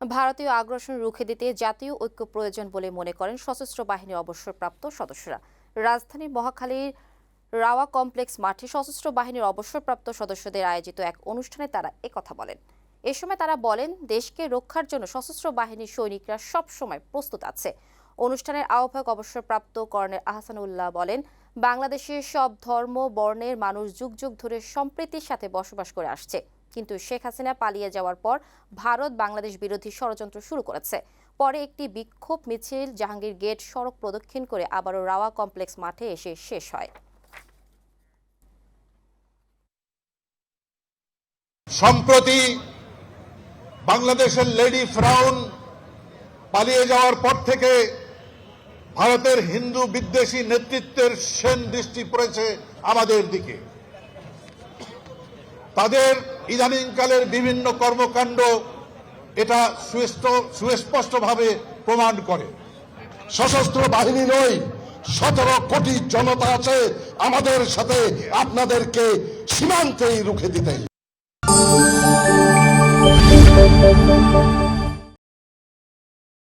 ভারতীয় আগ্রাসন রুখে দিতে জাতীয় ঐক্য প্রয়োজন বলে মনে করেন সশস্ত্র বাহিনীর অবসরপ্রাপ্ত সদস্যরা। রাজধানীর মহাখালীর রাওয়া কমপ্লেক্স মাঠে সশস্ত্র বাহিনীর অবসরপ্রাপ্ত সদস্যদের আয়োজিত এক অনুষ্ঠানে তারা একথা বলেন। এ সময় তারা বলেন, দেশকে রক্ষার জন্য সশস্ত্র বাহিনীর সৈনিকরা সব সময় প্রস্তুত আছে। অনুষ্ঠানের আহ্বায়ক অবসরপ্রাপ্ত কর্নেল আহসানুল্লাহ বলেন বাংলাদেশের সব ধর্ম, বর্ণের মানুষ যুগ যুগ ধরে সম্প্রীতির সাথে বসবাস করে আসছে। কিন্তু শেখ হাসিনা পালিয়ে যাওয়ার পর ভারত বাংলাদেশ বিরোধী ষড়যন্ত্র শুরু করেছে। পরে একটি বিক্ষোভ মিছিল, জাহাঙ্গীর গেট, সড়ক প্রদক্ষিণ করে আবারও রাওয়া কমপ্লেক্স মাঠে এসে শেষ হয়। সম্প্রতি বাংলাদেশের লেডি ফ্রাউন পালিয়ে যাওয়ার পর থেকে ভারতের হিন্দু বিদ্বেষী নেতৃত্বের সেন দৃষ্টি পড়েছে আমাদের দিকে। তাদের ইদানিংকালের বিভিন্ন কর্মকাণ্ড এটা সুস্পষ্ট- সুস্পষ্টভাবে প্রমাণ করে। সশস্ত্র বাহিনী নয় সতেরো কোটি জনতা আছে আমাদের সাথে আপনাদেরকে সীমান্তেই রুখে দিতে